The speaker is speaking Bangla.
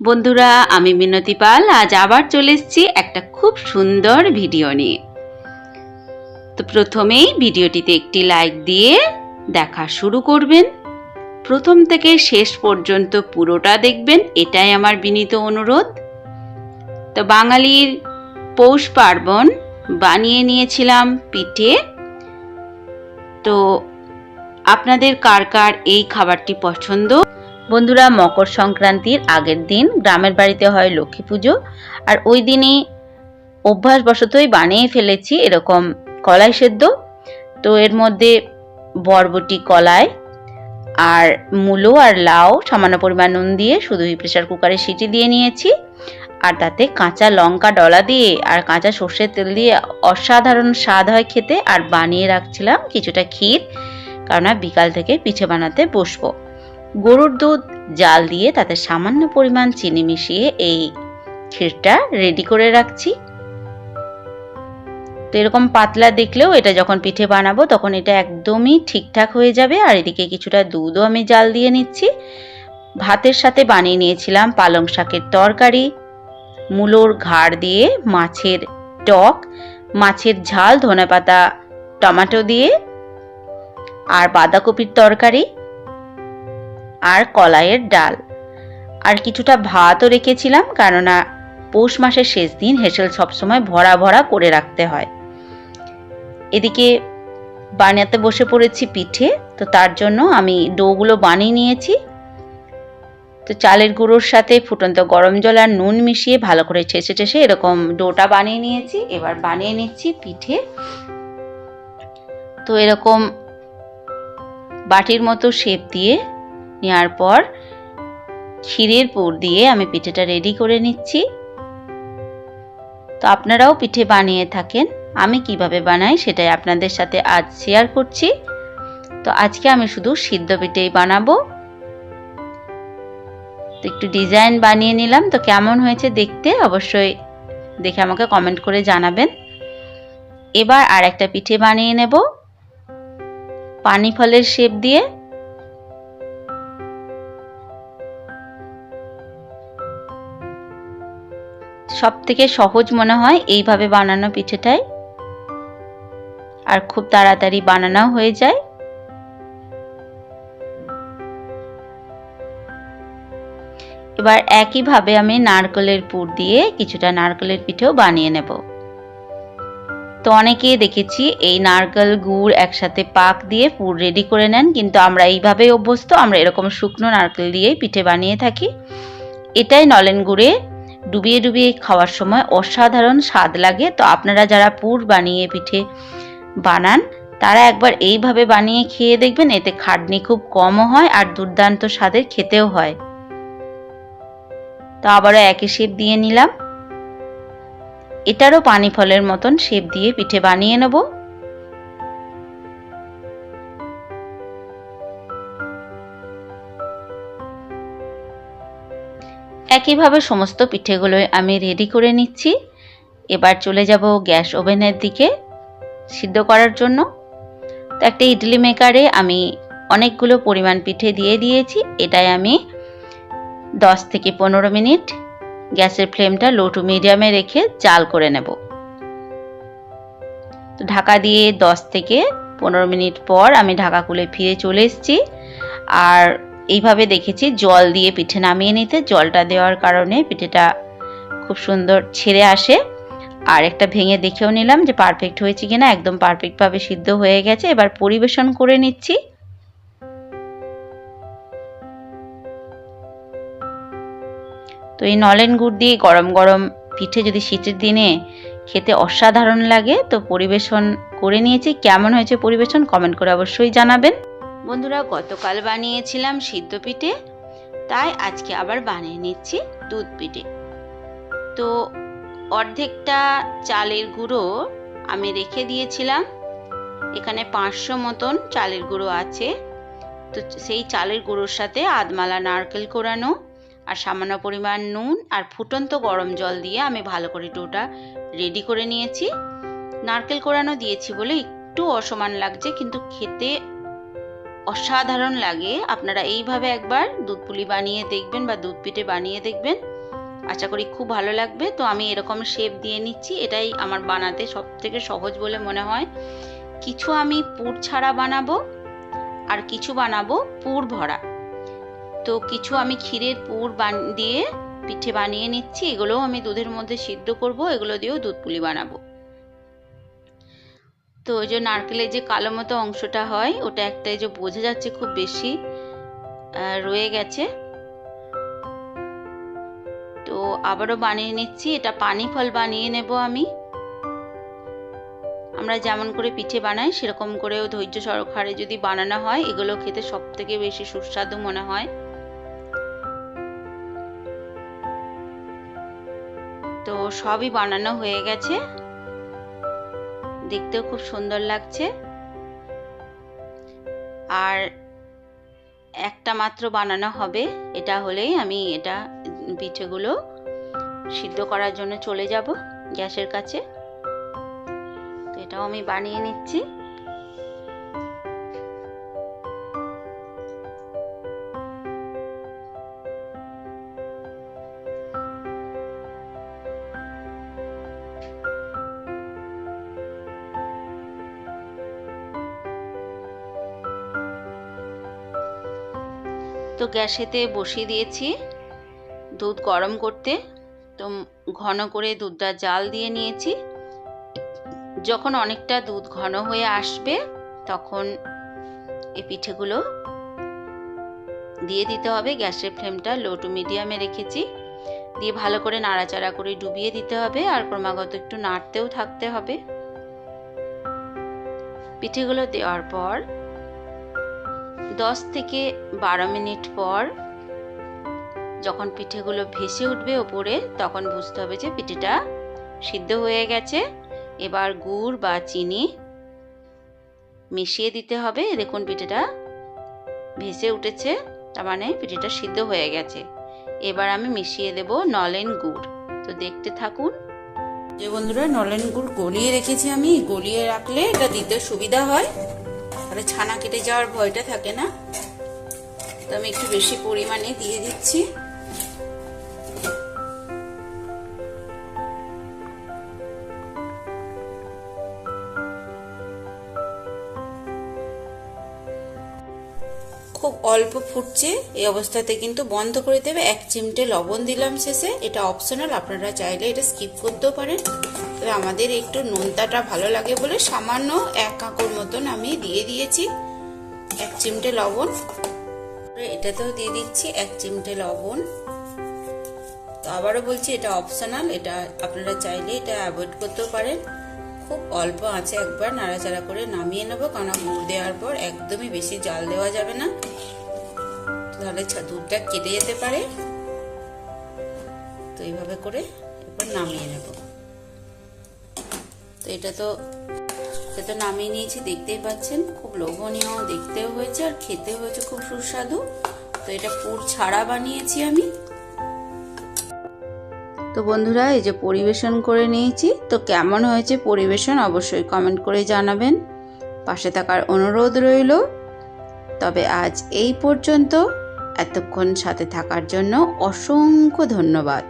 বন্ধুরা, আমি মিনতি পাল। আজ আবার চলে এসেছি একটা খুব সুন্দর ভিডিও নিয়ে। তো প্রথমেই ভিডিওটিতে একটি লাইক দিয়ে দেখা শুরু করবেন। প্রথম থেকে শেষ পর্যন্ত পুরোটা দেখবেন। এটাই আমার বিনীত অনুরোধ। তো বাঙালির পৌষ পার্বণ বানিয়ে নিয়েছিলাম পিঠে। তো আপনাদের কার কার এই খাবারটি পছন্দ? বন্ধুরা, মকর সংক্রান্তির আগের দিন গ্রামের বাড়িতে হয় লক্ষ্মী পুজো। আর ওই দিনই অভ্যাসবশতই বানিয়ে ফেলেছি এরকম কলাই সেদ্ধ। তো এর মধ্যে বরবটি কলাই আর মূলো আর লাউ, সামান্য পরিমাণ নুন দিয়ে শুধুই প্রেশার কুকারে সিটি দিয়ে নিয়েছি। আর তাতে কাঁচা লঙ্কা ডলা দিয়ে আর কাঁচা সর্ষের তেল দিয়ে অসাধারণ স্বাদ হয় খেতে। আর বানিয়ে রাখছিলাম কিছুটা ক্ষীর, কেননা বিকাল থেকে পিঠে বানাতে বসবো। গরুর দুধ, জাল দিয়ে তাতে সামান্য পরিমাণ চিনি মিশিয়ে এই ক্ষীরটা রেডি করে রাখছি। তো এরকম পাতলা দেখলেও এটা যখন পিঠে বানাবো তখন এটা একদমই ঠিকঠাক হয়ে যাবে। আর এদিকে কিছুটা দুধও আমি জাল দিয়ে নিচ্ছি। ভাতের সাথে বানিয়ে নিয়েছিলাম পালং শাকের তরকারি, মূলোর ঘাড় দিয়ে মাছের টক, মাছের ঝাল, ধনেপাতা, টমেটো দিয়ে, আর বাঁধাকপির তরকারি। আর কলাইয়ের ডাল। আর কিছুটা ভাতও রেখেছিলাম, কেননা পৌষ মাসের শেষ দিন হেসেল সবসময় ভরা ভরা করে রাখতে হয়। এদিকে বানাতে বসে পড়েছি পিঠে, তো তার জন্য আমি ডোগুলো বানিয়ে নিয়েছি। তো চালের গুঁড়োর সাথে ফুটন্ত গরম জল আর নুন মিশিয়ে ভালো করে ছেঁচে টেসে এরকম ডোটা বানিয়ে নিয়েছি। এবার বানিয়ে নিচ্ছি পিঠে। তো এরকম বাটির মতো শেপ দিয়ে নেওয়ার পর ক্ষীরের পুর দিয়ে আমি পিঠেটা রেডি করে নিচ্ছি। তো আপনারাও পিঠে বানিয়ে থাকেন, আমি কীভাবে বানাই সেটাই আপনাদের সাথে আজ শেয়ার করছি। তো আজকে আমি শুধু সিদ্ধ পিঠেই বানাবো। তো একটু ডিজাইন বানিয়ে নিলাম। তো কেমন হয়েছে দেখতে অবশ্যই দেখে আমাকে কমেন্ট করে জানাবেন। এবার আর একটা পিঠে বানিয়ে নেব। পানি ফলের শেপ দিয়ে সব থেকে সহজ মনে হয় এইভাবে বানানো পিঠেটাই আর খুব তাড়াতাড়ি বানানো হয়ে যায়। এবার একইভাবে আমি নারকেলের পুর দিয়ে কিছুটা নারকেলের পিঠেও বানিয়ে নেব। তো অনেকে দেখেছি এই নারকেল, গুড় একসাথে পাক দিয়ে পুর রেডি করে নেন, কিন্তু আমরা এইভাবেই অভ্যস্ত, আমরা এরকম শুকনো নারকেল দিয়েই পিঠে বানিয়ে থাকি। এটাই নলেন গুড়ে ডুবিয়ে ডুবিয়ে খাওয়ার সময় অসাধারণ স্বাদ লাগে। তো আপনারা যারা পুর বানিয়ে পিঠে বানান, তারা একবার এইভাবে বানিয়ে খেয়ে দেখবেন, এতে খাটনি খুব কমও হয় আর দুর্দান্ত স্বাদের খেতেও হয়। তো আবারও একই শেপ দিয়ে নিলাম। এটারও পানি ফলের মতন শেপ দিয়ে পিঠে বানিয়ে নেব। একইভাবে সমস্ত পিঠেগুলোই আমি রেডি করে নিচ্ছি। এবার চলে যাব গ্যাস ওভেনের দিকে সিদ্ধ করার জন্য। তো একটা ইডলি মেকারে আমি অনেকগুলো পরিমাণ পিঠে দিয়ে দিয়েছি। এটাই আমি দশ থেকে পনেরো মিনিট গ্যাসের ফ্লেমটা লো টু মিডিয়ামে রেখে জাল করে নেব। তো ঢাকা দিয়ে দশ থেকে পনেরো মিনিট পর আমি ঢাকা খুলে ফিরে চলে এসেছি। আর এইভাবে দেখেছি, জল দিয়ে পিঠে নামিয়ে নিতে, জলটা দেওয়ার কারণে পিঠেটা খুব সুন্দর ছেড়ে আসে। আর একটা ভেঙে দেখেও নিলাম যে পারফেক্ট হয়েছে কিনা, একদম পারফেক্টভাবে সিদ্ধ হয়ে গেছে। এবার পরিবেশন করে নিচ্ছি। তো এই নলেন গুড় দিয়ে গরম গরম পিঠে যদি শীতের দিনে খেতে অসাধারণ লাগে, তো পরিবেশন করে নিয়েছি। কেমন হয়েছে পরিবেশন কমেন্ট করে অবশ্যই জানাবেন। বন্ধুরা, গতকাল বানিয়েছিলাম সিদ্ধ পিঠে, তাই আজকে আবার বানিয়ে নিচ্ছি দুধ পিঠে। তো অর্ধেকটা চালের গুঁড়ো আমি রেখে দিয়েছিলাম। এখানে পাঁচশো মতন চালের গুঁড়ো আছে। তো সেই চালের গুঁড়োর সাথে আধমালা নারকেল কোরানো আর সামান্য পরিমাণ নুন আর ফুটন্ত গরম জল দিয়ে আমি ভালো করে ডোটা রেডি করে নিয়েছি। নারকেল কোরানো দিয়েছি বলে একটু অসমান লাগছে, কিন্তু খেতে অসাধারণ লাগে। আপনারা এইভাবে একবার দুধ পুলি বানিয়ে দেখবেন বা দুধ পিঠে বানিয়ে দেখবেন। আশা করি খুব ভালো লাগবে। তো আমি এরকম শেপ দিয়ে নিচ্ছি। এটাই আমার বানাতে সব থেকে সহজ বলে মনে হয়। কিছু আমি পুর ছাড়া বানাবো আর কিছু বানাবো পুর ভরা। তো কিছু আমি ক্ষীরের পুর দিয়ে পিঠে বানিয়ে নিচ্ছি। এগুলোও আমি দুধের মধ্যে সিদ্ধ করব। এগুলো দিয়েও দুধ পুলি বানাবো। তো ওই যে নারকেলের যে কালো মতো অংশটা হয়, ওটা একটা যে বোঝা যাচ্ছে খুব বেশি রয়ে গেছে। তো আবারও বানিয়ে নিচ্ছি, এটা পানি ফল বানিয়ে নেব আমি। আমরা যেমন করে পিঠে বানাই, সেরকম করেও ধৈর্য সহকারে যদি বানানো হয়, এগুলো খেতে সব থেকে বেশি সুস্বাদু মনে হয়। তো সবই বানানো হয়ে গেছে। দেখতেও খুব সুন্দর লাগছে। আর একটা মাত্র বানানো হবে, এটা হলেই আমি এটা পিঠেগুলো সিদ্ধ করার জন্য চলে যাব গ্যাসের কাছে। তো এটাও আমি বানিয়ে নিচ্ছি। তো গ্যাসেতে বসিয়ে দিয়েছি। দুধ গরম করতে। তো ঘন করে দুধটা জাল দিয়ে নিয়েছি। যখন অনেকটা দুধ ঘন হয়ে আসবে, তখন এই পিঠেগুলো দিয়ে দিতে হবে। গ্যাসের ফ্লেমটা লো টু মিডিয়ামে রেখেছি। দিয়ে ভালো করে নাড়াচাড়া করে ডুবিয়ে দিতে হবে। আর ক্রমাগত একটু নাড়তেও থাকতে হবে। পিঠেগুলো দেওয়ার পর দশ থেকে বারো মিনিট পর যখন পিঠেগুলো ভেসে উঠবে ওপরে, তখন বুঝতে হবে যে পিঠেটা সিদ্ধ হয়ে গেছে। এবার গুড় বা চিনি মিশিয়ে দিতে হবে। দেখুন পিঠেটা ভেসে উঠেছে, তার মানে পিঠেটা সিদ্ধ হয়ে গেছে। এবার আমি মিশিয়ে দেব নলেন গুড়। তো দেখতে থাকুন। যে বন্ধুরা, নলেন গুড় গলিয়ে রেখেছি আমি। গলিয়ে রাখলে এটা দিতে সুবিধা হয়। তাহলে ছানা কেটে যাওয়ার ভয়টা থাকে না? তো আমি একটু বেশি পরিমাণে দিয়ে দিচ্ছি। খুব অল্প ফুটছে, এই অবস্থাতে কিন্তু বন্ধ করে দেবে। এক চিমটে লবণ দিলাম শেষে, এটা অপশনাল আপনারা চাইলে এটা স্কিপ করতেও পারেন। তবে আমাদের একটু নোনতাটা ভালো লাগে বলে সামান্য এক কাঁকর মতন আমি দিয়ে দিয়েছি। এক চিমটে লবণ। এটাতেও দিয়ে দিচ্ছি এক চিমটে লবণ। তো আবারও বলছি, এটা অপশনাল এটা আপনারা চাইলে এটা অ্যাভয়েড করতেও পারেন। খুব অল্প আছে একবার নাড়াচাড়া করে নামিয়ে নেব, কারণ গুড় দেওয়ার পর একদমই বেশি জাল দেওয়া যাবে না। তাহলে দুধটা কেটে যেতে পারে। তো এইভাবে করে এরপর নামিয়ে নেব। তো এটা তো এটা তো নামিয়ে নিয়েছি, দেখতেই পাচ্ছেন, খুব লোভনীয়, দেখতেও হয়েছে আর খেতেও হয়েছে, খুব সুস্বাদু। তো এটা পুর ছাড়া বানিয়েছি আমি। তো বন্ধুরা, এই যে পরিবেশন করে নিয়েছি, তো কেমন হয়েছে পরিবেশন অবশ্যই কমেন্ট করে জানাবেন। পাশে থাকার অনুরোধ রইল। তবে আজ এই পর্যন্ত, এতক্ষণ সাথে থাকার জন্য অসংখ্য ধন্যবাদ।